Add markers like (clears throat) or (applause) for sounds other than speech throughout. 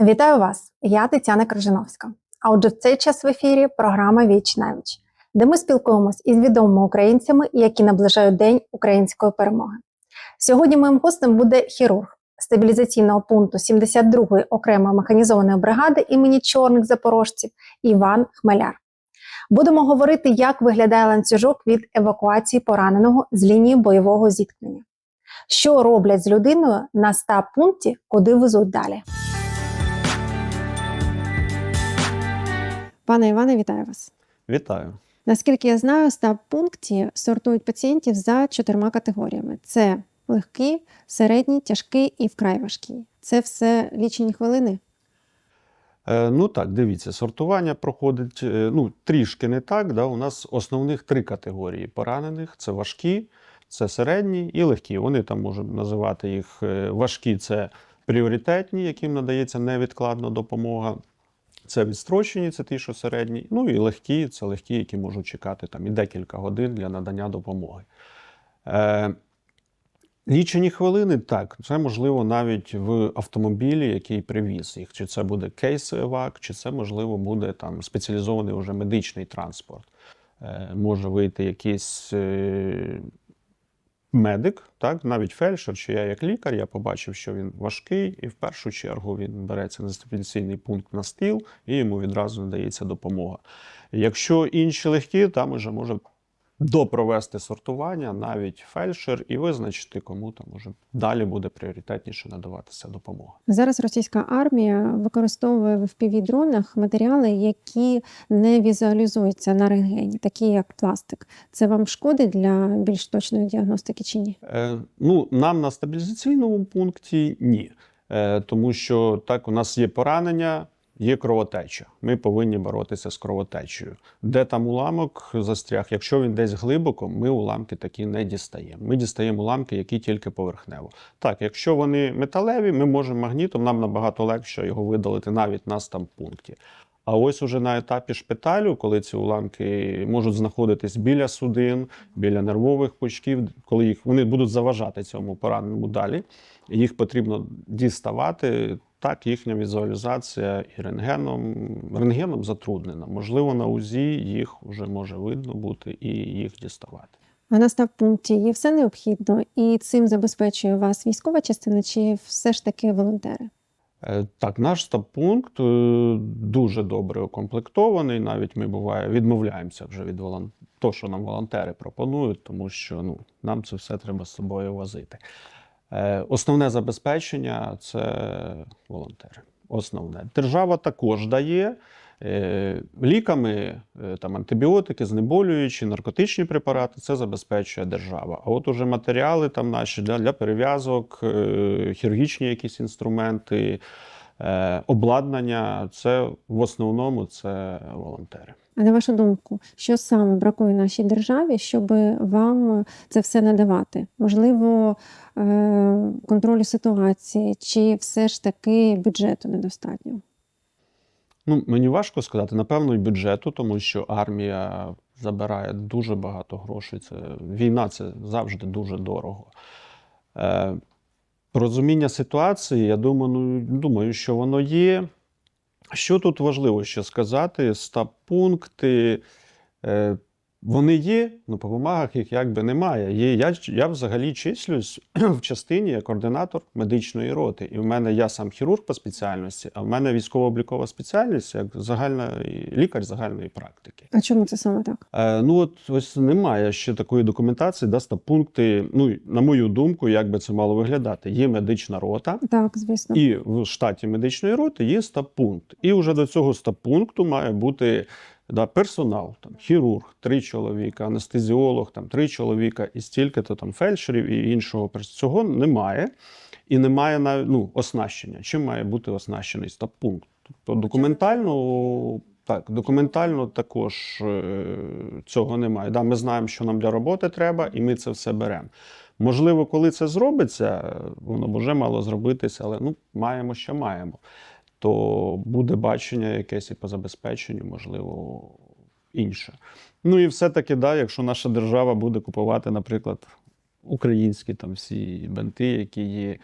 Вітаю вас! Я Тетяна Крижановська. А отже, в цей час в ефірі програма Віч на віч, де ми спілкуємось із відомими українцями, які наближають День української перемоги. Сьогодні моїм гостем буде хірург стабілізаційного пункту 72-ї окремої механізованої бригади імені чорних запорожців Іван Хмеляр. Будемо говорити, як виглядає ланцюжок від евакуації пораненого з лінії бойового зіткнення. Що роблять з людиною на ста пункті, куди везуть далі? Пане Іване, вітаю вас. Вітаю. Наскільки я знаю, стаб пункті сортують пацієнтів за чотирма категоріями: це легкі, середні, тяжкі і вкрай важкі. Це все лічені хвилини. Е, ну так, дивіться, сортування проходить е, ну, трішки не так. Да? У нас основних три категорії поранених: це важкі, це середні і легкі. Вони там можуть називати їх е, важкі, це пріоритетні, яким надається невідкладна допомога. Це відстрочені, це ті, що середні. Ну і легкі, це легкі, які можуть чекати там і декілька годин для надання допомоги. Е, Лічені хвилини, так, це можливо навіть в автомобілі, який привіз їх. Чи це буде кейс евак, чи це можливо буде там спеціалізований вже медичний транспорт. Е, може вийти якийсь е, медик, так, навіть фельдшер, чи я як лікар, я побачив, що він важкий, і в першу чергу він береться на стабілізаційний пункт на стіл, і йому відразу надається допомога. Якщо інші легкі, там уже може допровести сортування, навіть фельдшер, і визначити, кому там може далі буде пріоритетніше надаватися допомога. Зараз російська армія використовує в FPV-дронах матеріали, які не візуалізуються на рентгені, такі як пластик. Це вам шкодить для більш точної діагностики чи ні? Е, ну, нам на стабілізаційному пункті ні. Е, тому що так, у нас є поранення, є кровотеча. Ми повинні боротися з кровотечею. Де там уламок застряг, якщо він десь глибоко, ми уламки такі не дістаємо. Ми дістаємо уламки, які тільки поверхнево. Так, якщо вони металеві, ми можемо магнітом, нам набагато легше його видалити навіть на стампункті. А ось уже на етапі шпиталю, коли ці уламки можуть знаходитись біля судин, біля нервових пучків, коли їх вони будуть заважати цьому пораненому далі, їх потрібно діставати. Так, їхня візуалізація і рентгеном, рентгеном затруднена. Можливо, на УЗІ їх вже може видно бути і їх діставати. А на стаб пункті є все необхідно, і цим забезпечує вас військова частина, чи все ж таки волонтери? Е, Так, наш стаб-пункт е, дуже добре укомплектований. Навіть ми буває відмовляємося вже від волон... того, що нам волонтери пропонують, тому що ну, нам це все треба з собою возити. Е, Основне забезпечення це волонтери. Основне. Держава також дає е, ліками, е, там, антибіотики, знеболюючі, наркотичні препарати це забезпечує держава. А от уже матеріали там наші для, для перев'язок, хірургічні якісь інструменти, обладнання це в основному це волонтери. А на вашу думку, що саме бракує нашій державі, щоб вам це все надавати? Можливо, е, контролю ситуації, чи все ж таки бюджету недостатньо? Ну, мені важко сказати, напевно, і бюджету, тому що армія забирає дуже багато грошей. Це війна це завжди дуже дорого. Е, розуміння ситуації, я думаю, ну, думаю, що воно є. Що тут важливо ще сказати? Стаб-пункти. Вони є, але по бумагах їх якби немає. Є, я, я взагалі числюсь (clears throat) в частині як координатор медичної роти. І в мене я сам хірург по спеціальності, а в мене військово-облікова спеціальність як загальна лікар загальної практики. А чому це саме так? Е, ну от ось немає ще такої документації, да, стаб-пункти. Ну, на мою думку, як би це мало виглядати. Є медична рота. Так, звісно. І в штаті медичної роти є стаб-пункт. І вже до цього стаб-пункту має бути да, персонал, там, хірург, три чоловіка, анестезіолог, там, три чоловіка, і стільки-то там фельдшерів і іншого. Цього немає. І немає навіть ну, оснащення. Чим має бути оснащений стаб-пункт? Тобто документально. Так, документально також е, цього немає. Да, ми знаємо, що нам для роботи треба, і ми це все беремо. Можливо, коли це зробиться, воно вже мало зробитися, але ну, маємо, що маємо. То буде бачення якесь і по забезпеченню, можливо, інше. Ну і все-таки, да, якщо наша держава буде купувати, наприклад, українські там всі бенти, які є.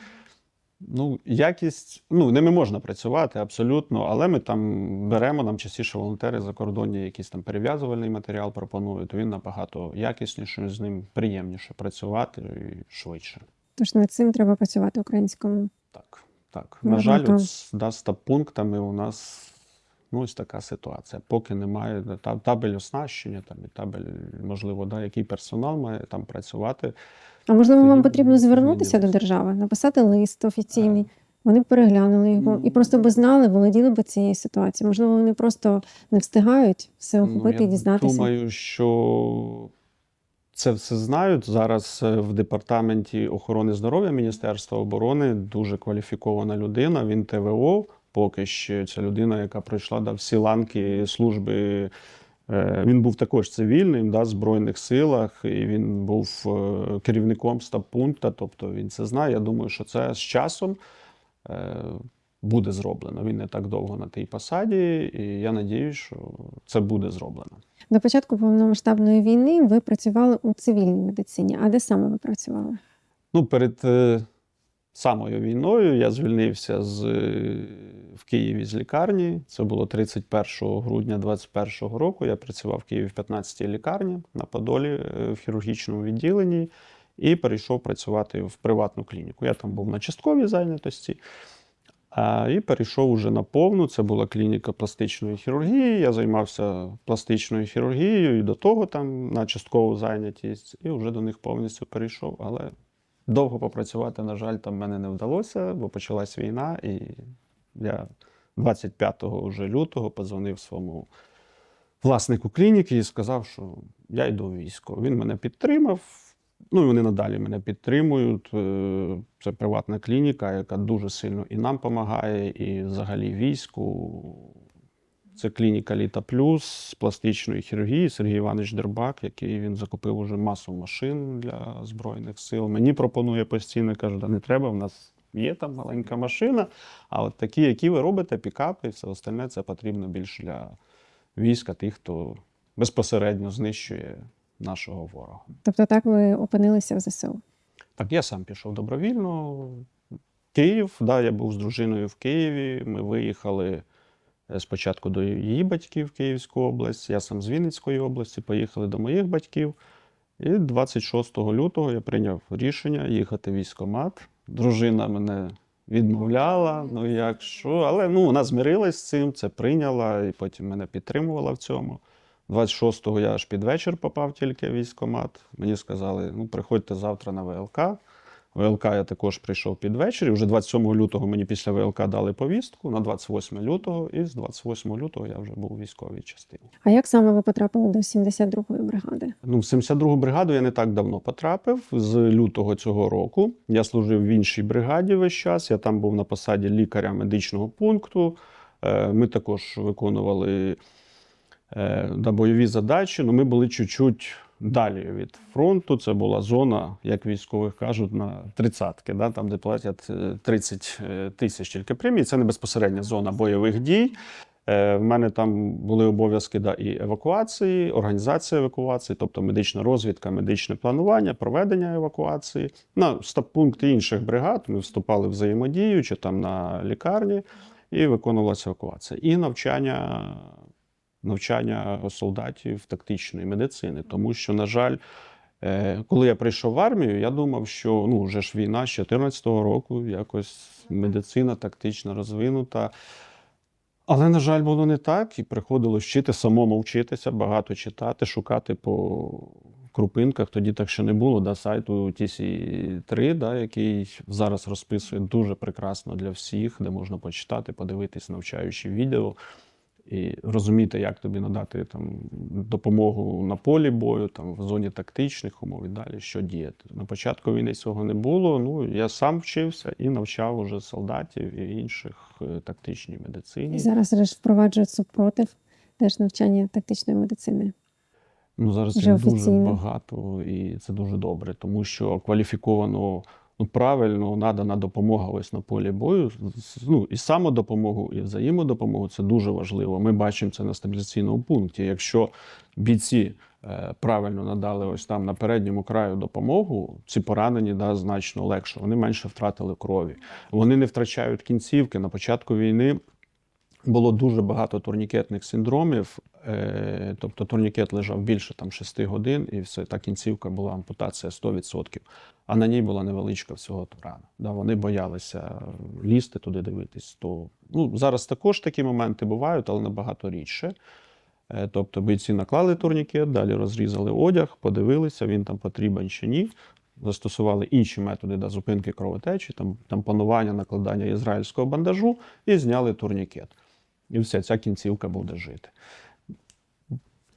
Ну, якість, ну, ними можна працювати абсолютно, але ми там беремо нам частіше волонтери закордонні, якийсь там перев'язувальний матеріал пропонують. Він набагато якісніший, з ним приємніше працювати і швидше. Тож над цим треба працювати українському. Так, так. На жаль, от з да, з пунктами у нас ну, ось така ситуація. Поки немає та- табель оснащення, там, і табель, можливо, да, який персонал має там працювати. А можливо, вам потрібно звернутися до держави, написати лист офіційний. Вони б переглянули його і просто би знали, володіли б цією ситуацією. Можливо, вони просто не встигають все Ну, охопити і я дізнатися. Думаю, що це все знають. Зараз е, в департаменті охорони здоров'я Міністерства оборони дуже кваліфікована людина. Він ТВО. Поки що ця людина, яка пройшла да, всі ланки служби. Е, Він був також цивільним да, в Збройних силах, і він був е, керівником стаб-пункту, тобто він це знає. Я думаю, що це з часом буде зроблено. Він не так довго на тій посаді, і я надіюсь, що це буде зроблено. До початку повномасштабної війни ви працювали у цивільній медицині. А де саме ви працювали? Ну, перед е, самою війною я звільнився з, е, в Києві з лікарні. Це було 31 грудня 2021 року. Я працював в Києві в 15-й лікарні на Подолі е, в хірургічному відділенні і перейшов працювати в приватну клініку. Я там був на частковій зайнятості. І перейшов уже на повну. Це була клініка пластичної хірургії. Я займався пластичною хірургією і до того там на часткову зайнятість, і вже до них повністю перейшов. Але довго попрацювати, на жаль, там мене не вдалося, бо почалась війна, і я 25 вже лютого подзвонив своєму власнику клініки і сказав, що я йду в військо. Він мене підтримав. Ну і вони надалі мене підтримують. Е, Це приватна клініка, яка дуже сильно і нам допомагає, і взагалі війську. Це клініка Літа Плюс з пластичної хірургії. Сергій Іванович Дербак, який він закупив уже масу машин для Збройних сил. Мені пропонує постійно, каже, да не треба, в нас є там маленька машина. А от такі, які ви робите, пікапи і все остальне, це потрібно більше для війська, тих, хто безпосередньо знищує нашого ворога. Тобто так ви опинилися в ЗСУ. Так, я сам пішов добровільно. Київ, да, я був з дружиною в Києві. Ми виїхали е, спочатку до її батьків в Київську область. Я сам з Вінницької області, поїхали до моїх батьків. І 26 лютого я прийняв рішення їхати в військкомат. Дружина мене відмовляла, ну як що, але ну, вона змирилась з цим, це прийняла і потім мене підтримувала в цьому. 26-го я аж під вечір попав тільки в військкомат. Мені сказали, ну приходьте завтра на ВЛК. ВЛК я також прийшов під вечір. І вже 27 лютого мені після ВЛК дали повістку на 28 лютого, і з 28 лютого я вже був у військовій частині. А як саме ви потрапили до 72-ї бригади? Ну, в 72-гу бригаду я не так давно потрапив. З лютого цього року я служив в іншій бригаді весь час. Я там був на посаді лікаря медичного пункту. Е, Ми також виконували е, да, бойові задачі. Ну, ми були чуть-чуть далі від фронту. Це була зона, як військових кажуть, на тридцятки, да, там, де платять е, 30 тисяч тільки премії. Це не безпосередня зона бойових дій. Е, В мене там були обов'язки да, і евакуації, організація евакуації, тобто медична розвідка, медичне планування, проведення евакуації. На стаб-пункти інших бригад ми вступали в взаємодію чи там на лікарні і виконувалася евакуація. І навчання, навчання солдатів тактичної медицини. Тому що, на жаль, е, коли я прийшов в армію, я думав, що ну, вже ж війна з 2014 року, якось медицина тактично розвинута. Але, на жаль, було не так, і приходилось вчити самому вчитися, багато читати, шукати по крупинках. Тоді так ще не було. Да, сайту TC3, да, який зараз розписує дуже прекрасно для всіх, де можна почитати, подивитись навчаючі відео і розуміти, як тобі надати там, допомогу на полі бою, там, в зоні тактичних умов і далі, що діяти. На початку війни цього не було. Ну, я сам вчився і навчав уже солдатів і інших е, тактичній медицині. І зараз ж впроваджують супротив, теж навчання тактичної медицини. Ну, зараз їх дуже багато, і це дуже добре, тому що кваліфіковано, ну, правильно надана допомога ось на полі бою. Ну, і самодопомогу, і взаємодопомогу це дуже важливо. Ми бачимо це на стабілізаційному пункті. Якщо бійці е, правильно надали ось там на передньому краю допомогу, ці поранені да, значно легше. Вони менше втратили крові. Вони не втрачають кінцівки. На початку війни було дуже багато турнікетних синдромів. Е, тобто турнікет лежав більше там 6 годин, і все, та кінцівка була ампутація 100%. А на ній була невеличка всього рана. Да, вони боялися лізти туди дивитись. То, ну, зараз також такі моменти бувають, але набагато рідше. Е, Тобто бійці наклали турнікет, далі розрізали одяг, подивилися, він там потрібен чи ні. Застосували інші методи да, зупинки кровотечі, там, там панування, накладання ізраїльського бандажу і зняли турнікет. І все, ця кінцівка буде жити.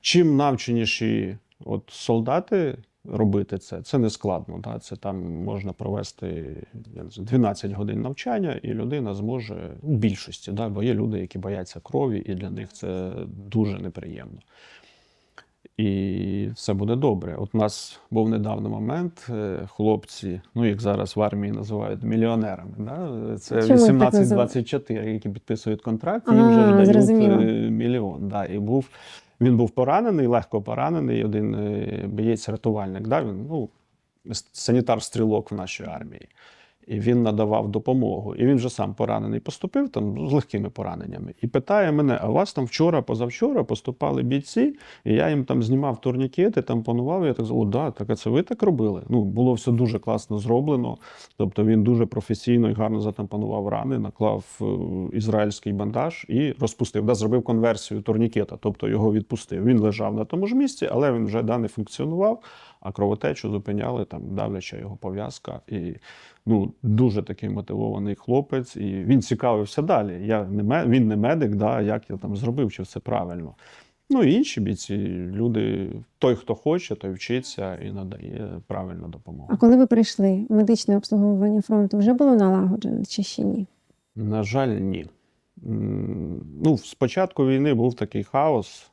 Чим навченіші от солдати робити це, це не складно. Да? Це там можна провести я не знаю, 12 годин навчання, і людина зможе в більшості, да? бо є люди, які бояться крові, і для них це дуже неприємно. І все буде добре. От у нас був недавно момент, е, хлопці, ну їх зараз в армії називають мільйонерами. Да? Це Чому їх так називають? 18-24, які підписують контракт, і їм вже дають зрозуміло. е, мільйон. Да? І був, він був поранений, легко поранений, один е, боєць-рятувальник. Да? Він, ну, санітар-стрілок в нашій армії. І він надавав допомогу. І він вже сам поранений поступив там з легкими пораненнями. І питає мене: а у вас там вчора, позавчора поступали бійці, і я їм там знімав турнікети, там панував. Я так сказав, о, да, так а це ви так робили? Ну, було все дуже класно зроблено. Тобто він дуже професійно і гарно затампанував рани, наклав е, ізраїльський бандаж і розпустив. Да, зробив конверсію турнікета, тобто його відпустив. Він лежав на тому ж місці, але він вже да, не функціонував, а кровотечу зупиняли там давляча його пов'язка. І ну, дуже такий мотивований хлопець, і він цікавився далі. Я не він не медик, да, як я там зробив, чи все правильно. Ну і інші бійці, люди, той, хто хоче, той вчиться і надає правильну допомогу. А коли ви прийшли, медичне обслуговування фронту вже було налагоджено чи ще ні? На жаль, ні. Ну, з початку війни був такий хаос.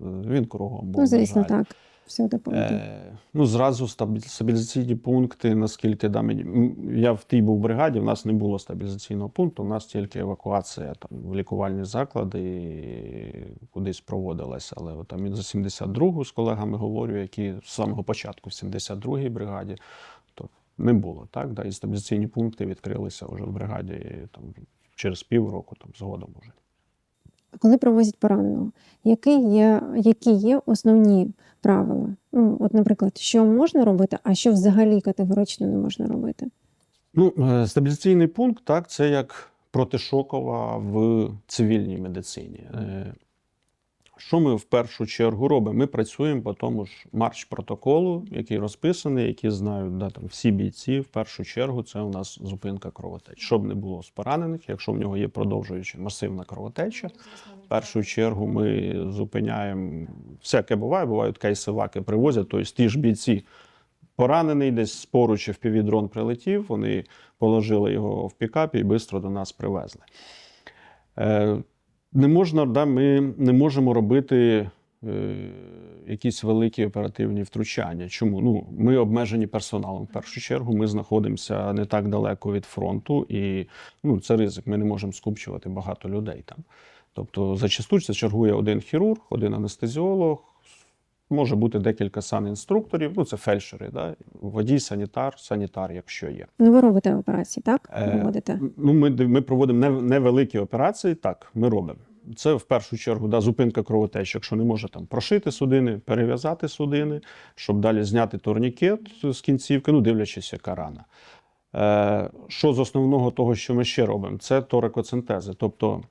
Е, Він кругом був. ну, звісно, на жаль. так. Всюди повинно. Е, ну, зразу стабілізаційні пункти, наскільки да, мені. Я в тій був бригаді, в нас не було стабілізаційного пункту, у нас тільки евакуація там, в лікувальні заклади і кудись проводилася. Але там і за 72-гу з колегами говорю, які з самого початку в 72-й бригаді, то не було. Так? Да? І стабілізаційні пункти відкрилися вже в бригаді там, через півроку, там, згодом уже. Коли провозять пораненого, які є, які є основні правила? Ну, от, наприклад, що можна робити, а що взагалі категорично не можна робити? Ну, е, стабілізаційний пункт, так, це як протишокова в цивільній медицині. Е, Що ми в першу чергу робимо? Ми працюємо по тому ж марш протоколу, який розписаний, який знають да, там, всі бійці. В першу чергу це у нас зупинка кровотеч. Щоб не було з поранених, якщо в нього є продовжуюча масивна кровотеча, в першу чергу ми зупиняємо всяке буває. Бувають кейсиваки привозять, тобто ті ж бійці поранений, десь поруч впівдрон прилетів, вони положили його в пікапі і швидко до нас привезли. Не можна, да, ми не можемо робити е, якісь великі оперативні втручання. Чому? Ну, ми обмежені персоналом. В першу чергу ми знаходимося не так далеко від фронту, і ну, це ризик. Ми не можемо скупчувати багато людей там. Тобто, зачасту це чергує один хірург, один анестезіолог, може бути декілька санінструкторів, ну це фельдшери, да? водій, санітар, санітар, якщо є. Ну, ви робите операції, так? Е, Проводите? Ну, ми, ми проводимо невеликі операції, так, ми робимо. Це в першу чергу да, зупинка кровотечі, якщо не може там прошити судини, перев'язати судини, щоб далі зняти турнікет з кінцівки, ну дивлячись, яка рана. Е, що з основного того, що ми ще робимо, це торакоцентези. Тобто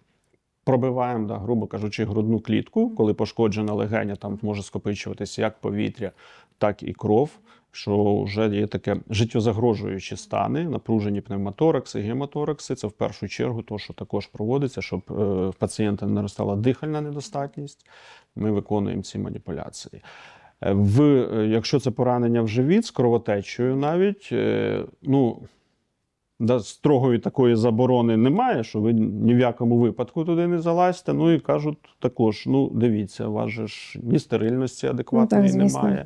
пробиваємо, да, грубо кажучи, грудну клітку, коли пошкоджена легеня, там може скопичуватися як повітря, так і кров. Що вже є таке життєзагрожуючі стани, напружені пневмоторакси, гематоракси. Це в першу чергу то, що також проводиться, щоб е, в пацієнта не наростала дихальна недостатність. Ми виконуємо ці маніпуляції. Е, В, е, якщо це поранення в живіт з кровотечею, навіть ну, да, строгої такої заборони немає, що ви ні в якому випадку туди не залазьте. Ну і кажуть також: ну, дивіться, у вас же ж ні стерильності адекватної Ну, так, немає,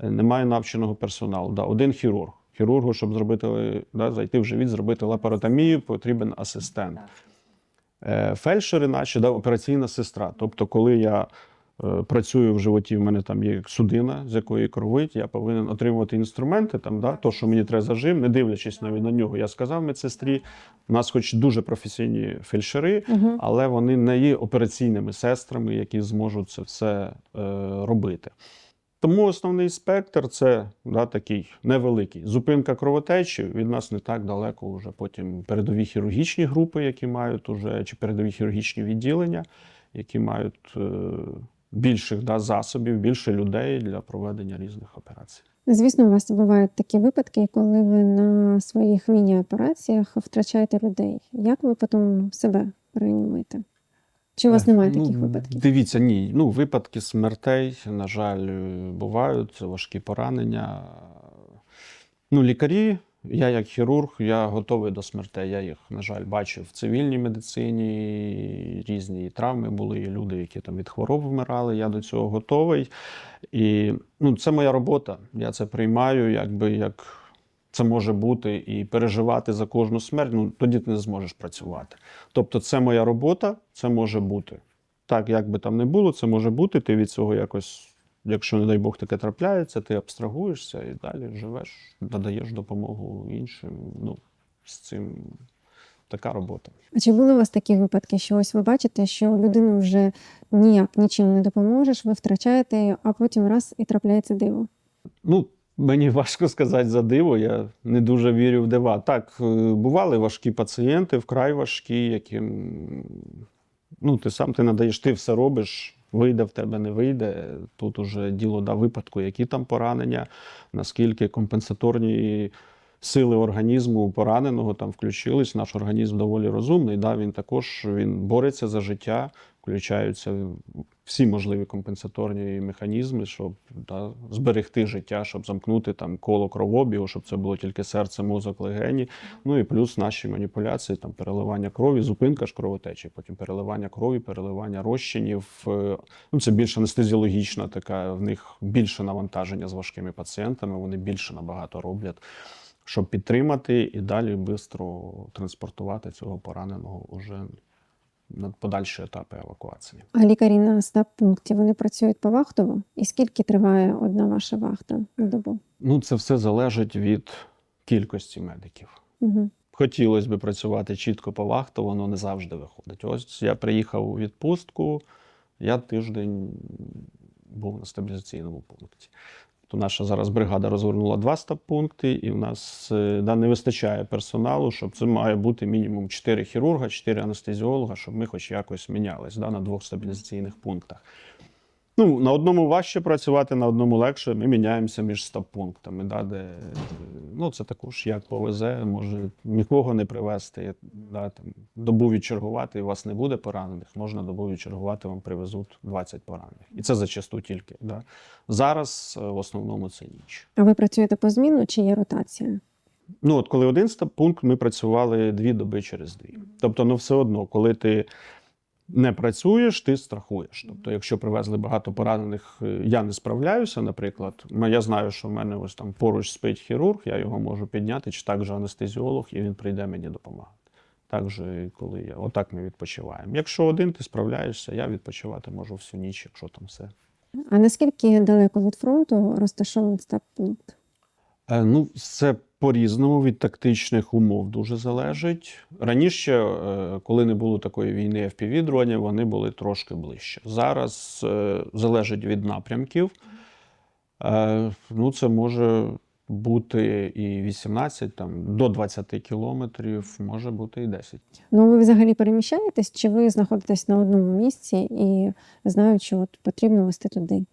е, немає навченого персоналу. Да, один хірург. Хірургу, щоб зробити, да, зайти в живіт, зробити лапаротомію, потрібен асистент. Е, Фельдшери, наші, да, операційна сестра. Тобто, коли я працюю в животі, в мене там є судина, з якої кровить, я повинен отримувати інструменти, там, да, то, що мені треба зажим, не дивлячись навіть на нього. Я сказав медсестрі, у нас хоч дуже професійні фельдшери, Угу. але вони не є операційними сестрами, які зможуть це все е, робити. Тому основний спектр це да, такий невеликий. Зупинка кровотечі від нас не так далеко. Вже потім передові хірургічні групи, які мають уже, чи передові хірургічні відділення, які мають е, більших да, засобів, більше людей для проведення різних операцій. Звісно, у вас бувають такі випадки, коли ви на своїх міні-операціях втрачаєте людей. Як ви потім себе реанімуєте? Чи у вас немає Ну, таких випадків? Дивіться, ні. Ну, випадки смертей, на жаль, е, бувають, важкі поранення. Ну, лікарі, я як хірург, я готовий до смертей. Я їх, на жаль, бачив в цивільній медицині. Різні травми були, і люди, які там від хвороб вмирали. Я до цього готовий. І ну, це моя робота. Я це приймаю, якби як це може бути, і переживати за кожну смерть. Ну тоді ти не зможеш працювати. Тобто, це моя робота, це може бути. Так, як би там не було, це може бути. Ти від цього якось, якщо, не дай Бог, таке трапляється, ти абстрагуєшся і далі живеш, надаєш допомогу іншим. Ну, з цим така робота. А чи були у вас такі випадки, що ось ви бачите, що людину вже ніяк нічим не допоможеш, ви втрачаєте її, а потім раз і трапляється диво? Ну, мені важко сказати за диво, я не дуже вірю в дива. Так, е, бували важкі пацієнти, вкрай важкі, яким ну, ти сам ти надаєш, ти все робиш, вийде в тебе, не вийде. Тут уже діло до випадку, які там поранення, наскільки компенсаторні сили організму пораненого там включились. Наш організм доволі розумний. Да? Він також він бореться за життя, включаються всі можливі компенсаторні механізми, щоб да, зберегти життя, щоб замкнути там коло кровообігу, щоб це було тільки серце, мозок, легені. Ну і плюс наші маніпуляції, там переливання крові, зупинка ж кровотечі, потім переливання крові, переливання розчинів. Е, Ну, це більш анестезіологічна така, в них більше навантаження з важкими пацієнтами, вони більше набагато роблять. Щоб підтримати і далі швидко транспортувати цього пораненого уже на подальші етапи евакуації. А лікарі на стаб-пункті вони працюють по вахтово? І скільки триває одна ваша вахта на добу? Ну, це все залежить від кількості медиків. Угу. Хотілося б працювати чітко по вахту, воно не завжди виходить. Ось я приїхав у відпустку, я тиждень був на стабілізаційному пункті. То наша зараз бригада розгорнула два стаб-пункти, і в нас е, да, не вистачає персоналу, щоб це має бути мінімум 4 хірурга, 4 анестезіолога, щоб ми хоч якось мінялись да, на двох стабілізаційних пунктах. Ну, на одному важче працювати, на одному легше. Ми міняємося між стаб-пунктами, да, де ну, це також як повезе, може нікого не привезти. Да, там, добу відчергувати, і у вас не буде поранених, можна добу відчергувати, вам привезуть 20 поранених. І це зачасту тільки. Да. Зараз е, в основному це ніч. А ви працюєте по зміну чи є ротація? Ну, от коли один стаб-пункт, ми працювали дві доби через дві. Тобто, ну все одно, коли ти не працюєш, ти страхуєш. Тобто, якщо привезли багато поранених, е, я не справляюся, наприклад. Я знаю, що в мене ось там поруч спить хірург, я його можу підняти, чи так же анестезіолог, і він прийде мені допомагати. Так же, коли я отак ми відпочиваємо. Якщо один ти справляєшся, я відпочивати можу всю ніч, якщо там все А наскільки далеко від фронту розташований стаб-пункт? Е, Ну, це по-різному від тактичних умов дуже залежить. Раніше, е, коли не було такої війни fpv дронів, вони були трошки ближче. Зараз е, залежить від напрямків. Е, Ну, це може бути і 18, там, до 20 кілометрів, може бути і 10. Ну, ви взагалі переміщаєтесь, чи ви знаходитесь на одному місці і знають, що от потрібно вести туди?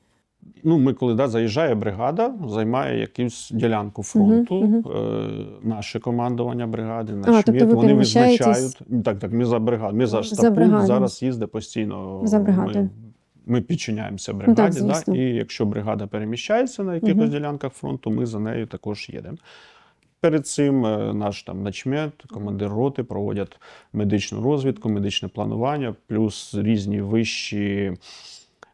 Ну, ми, коли да, заїжджає бригада, займає якусь ділянку фронту. мгм. Е, наше командування бригади, наш тобто МІД, ви вони визначають. Так, так, ми за бригаду. Ми за штаб зараз їздить постійно. За бригадою. Ми, ми підчиняємося так, бригаді. да, і якщо бригада переміщається на якихось Мгм. ділянках фронту, ми за нею також їдемо. Перед цим е, наш там начмет, командир роти проводять медичну розвідку, медичне планування, плюс різні вищі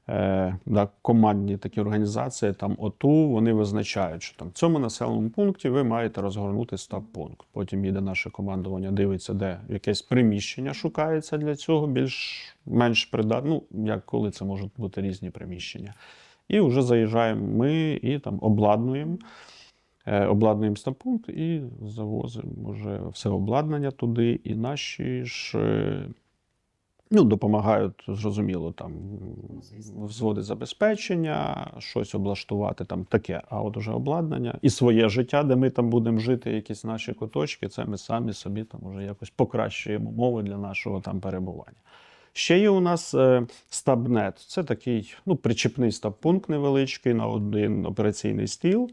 е, да, командні такі організації, там ОТУ, вони визначають, що там в цьому населеному пункті ви маєте розгорнути стаб-пункт. Потім їде наше командування, дивиться, де якесь приміщення шукається для цього, більш-менш придатне. Ну, як коли це можуть бути різні приміщення. І вже заїжджаємо ми і там обладнуємо. Е, Обладнуємо стаб-пункт і завозимо вже все обладнання туди. І наші ж ну, допомагають, зрозуміло, там взводи забезпечення, щось облаштувати там таке. А от уже обладнання і своє життя, де ми там будемо жити, якісь наші куточки, це ми самі собі там уже якось покращуємо умови для нашого там перебування. Ще є у нас е, стабнет. Це такий ну, причіпний стаб-пункт невеличкий на один операційний стіл.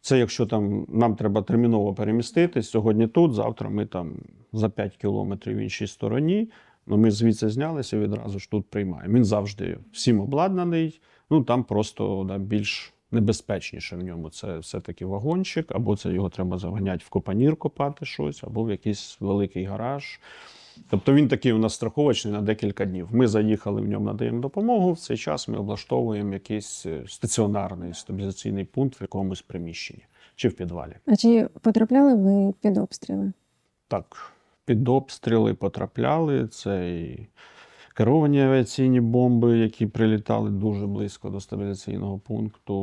Це якщо там нам треба терміново переміститись, сьогодні тут, завтра ми там за 5 кілометрів в іншій стороні. Ну, ми звідси знялися відразу ж тут приймаємо. Він завжди всім обладнаний. Ну там просто да, більш небезпечніше в ньому. Це все-таки вагончик, або це його треба заганяти в копанір, копати щось, або в якийсь великий гараж. Тобто він такий у нас страховочний на декілька днів. Ми заїхали в ньому, надаємо допомогу. В цей час ми облаштовуємо якийсь е, стаціонарний стабілізаційний пункт в якомусь приміщенні чи в підвалі. А чи потрапляли ви під обстріли? Так, під обстріли потрапляли. Це і керовані авіаційні бомби, які прилітали дуже близько до стабіляційного пункту.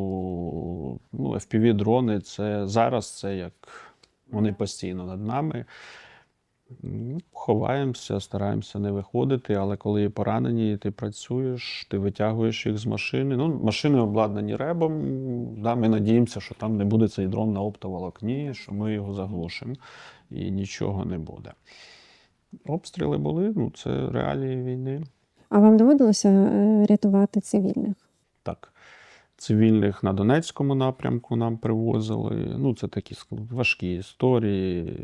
Ну, FPV-дрони це зараз це як вони постійно над нами. Ну, Ховаємося, стараємося не виходити, але коли є поранені, ти працюєш, ти витягуєш їх з машини. Ну, машини обладнані ребом. Да, ми надіємося, що там не буде цей дрон на оптоволокні, що ми його заглушимо і нічого не буде. Обстріли були, ну це реалії війни. А вам доводилося е, рятувати цивільних? Так. Цивільних на Донецькому напрямку нам привозили. Ну, це такі важкі історії.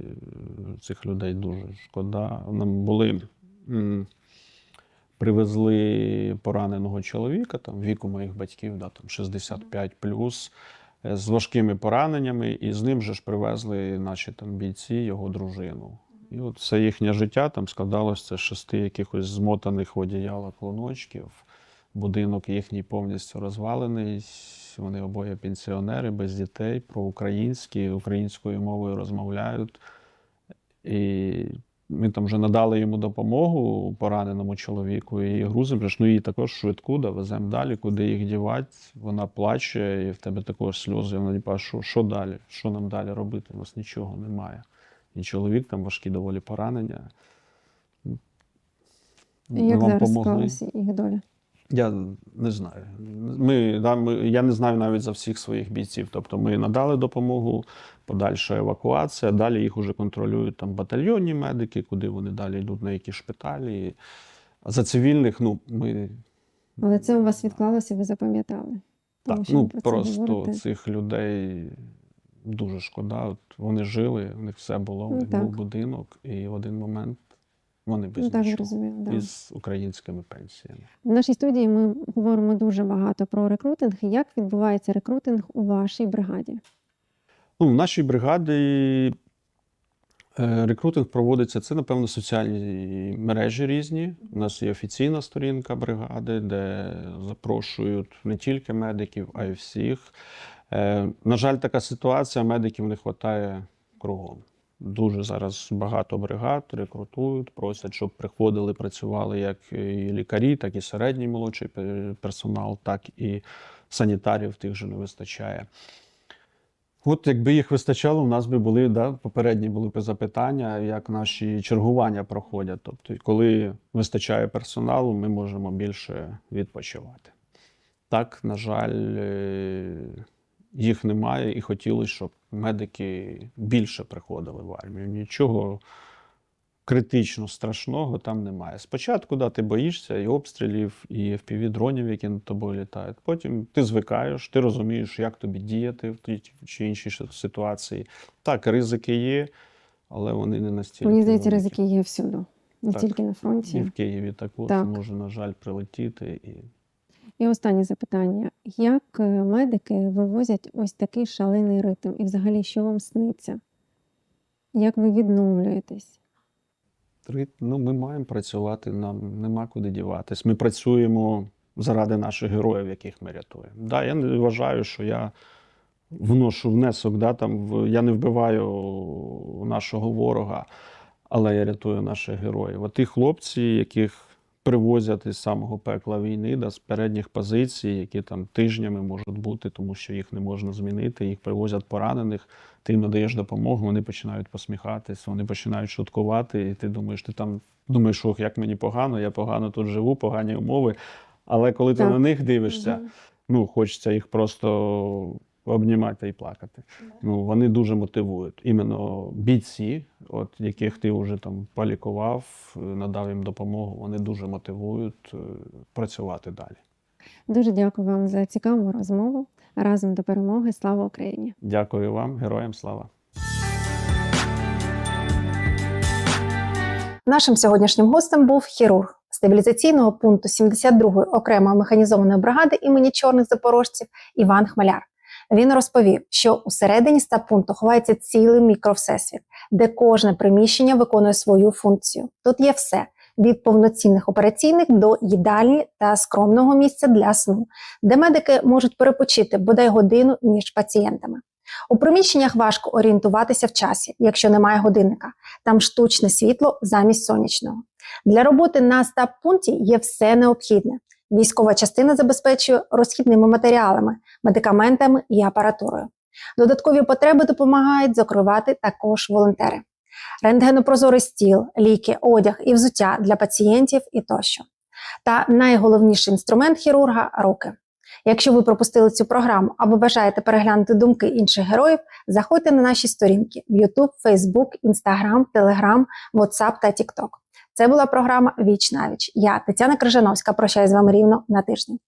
Цих людей дуже шкода. Нам були. Привезли пораненого чоловіка, там віку моїх батьків, да, там 65 плюс, е, з важкими пораненнями, і з ним же ж привезли наші там бійці, його дружину. І от все їхнє життя там складалося з шести якихось змотаних одіяла клоночків. Будинок їхній повністю розвалений. Вони обоє пенсіонери без дітей, проукраїнські, українською мовою розмовляють. І ми там вже надали йому допомогу пораненому чоловіку і грузимо. Ну її також швидку, да, веземо далі, куди їх дівати. Вона плаче, і в тебе також сльози. Вона типа, що, що далі? Що нам далі робити? У нас нічого немає. І чоловік там важкі доволі поранення. І як вам зараз склалася їх доля? Я не знаю. Ми, да, ми, я не знаю навіть за всіх своїх бійців. Тобто ми надали допомогу, подальша евакуація. Далі їх уже контролюють там батальйонні медики, куди вони далі йдуть, на які шпиталі. А за цивільних, ну, ми Але це у вас відклалося, ви запам'ятали. Так, ну про просто цих людей дуже шкода. От вони жили, у них все було, у Ну, них так. був будинок, і в один момент вони без Ну, так нічого. зрозуміло, да. Із українськими пенсіями. В нашій студії ми говоримо дуже багато про рекрутинг. Як відбувається рекрутинг у вашій бригаді? Ну, в нашій бригаді е, рекрутинг проводиться це, напевно, соціальні мережі різні. У нас є офіційна сторінка бригади, де запрошують не тільки медиків, а й всіх. Е, На жаль, така ситуація, медиків не вистачає кругом. Дуже зараз багато бригад рекрутують, просять, щоб приходили, працювали як і лікарі, так і середній молодший персонал, так і санітарів тих же не вистачає. От якби їх вистачало, у нас би були да, попередні були б запитання, як наші чергування проходять. Тобто, коли вистачає персоналу, ми можемо більше відпочивати. Так, на жаль, їх немає, і хотілося, щоб медики більше приходили в армію. Нічого критично страшного там немає. Спочатку да, ти боїшся і обстрілів, і FPV-дронів, які над тобою літають. Потім ти звикаєш, ти розумієш, як тобі діяти в тій чи іншій ситуації. Так, ризики є, але вони не настільки. Мені здається, ризики є всюди, не Так. тільки на фронті. І в Києві також Так. може, на жаль, прилетіти. І... І останнє запитання: як е, медики вивозять ось такий шалений ритм? І взагалі, що вам сниться? Як ви відновлюєтесь? Ну, ми маємо працювати, нам нема куди діватись. Ми працюємо заради наших героїв, яких ми рятуємо. Да, я не вважаю, що я вношу внесок, да, там, я не вбиваю нашого ворога, але я рятую наших героїв. А ті хлопці, яких привозять із самого пекла війни, да, з передніх позицій, які там тижнями можуть бути, тому що їх не можна змінити, їх привозять поранених, ти їм надаєш допомогу, вони починають посміхатись, вони починають шуткувати, і ти думаєш, ти там думаєш, ох, як мені погано, я погано тут живу, погані умови. Але коли ти Так. на них дивишся, Мгм. ну, хочеться їх просто обнімати і плакати. Ну, вони дуже мотивують. Іменно бійці, от, яких ти вже там полікував, надав їм допомогу, вони дуже мотивують е, працювати далі. Дуже дякую вам за цікаву розмову. Разом до перемоги. Слава Україні! Дякую вам, героям слава! Нашим сьогоднішнім гостем був хірург стабілізаційного пункту 72-ї окремої механізованої бригади імені чорних запорожців Іван Хмеляр. Він розповів, що усередині стаб-пункту ховається цілий мікровсесвіт, де кожне приміщення виконує свою функцію. Тут є все від повноцінних операційних до їдальні та скромного місця для сну, де медики можуть перепочити бодай годину між пацієнтами. У приміщеннях важко орієнтуватися в часі, якщо немає годинника. Там штучне світло замість сонячного. Для роботи на стаб-пункті є все необхідне. Військова частина забезпечує розхідними матеріалами, медикаментами і апаратурою. Додаткові потреби допомагають закривати також волонтери. Рентгенопрозорий стіл, ліки, одяг і взуття для пацієнтів і тощо. Та найголовніший інструмент хірурга руки. Якщо ви пропустили цю програму або бажаєте переглянути думки інших героїв, заходьте на наші сторінки в YouTube, Facebook, Instagram, Telegram, WhatsApp та TikTok. Це була програма Віч на віч. Я Тетяна Крижановська. Прощаюсь з вами рівно на тиждень.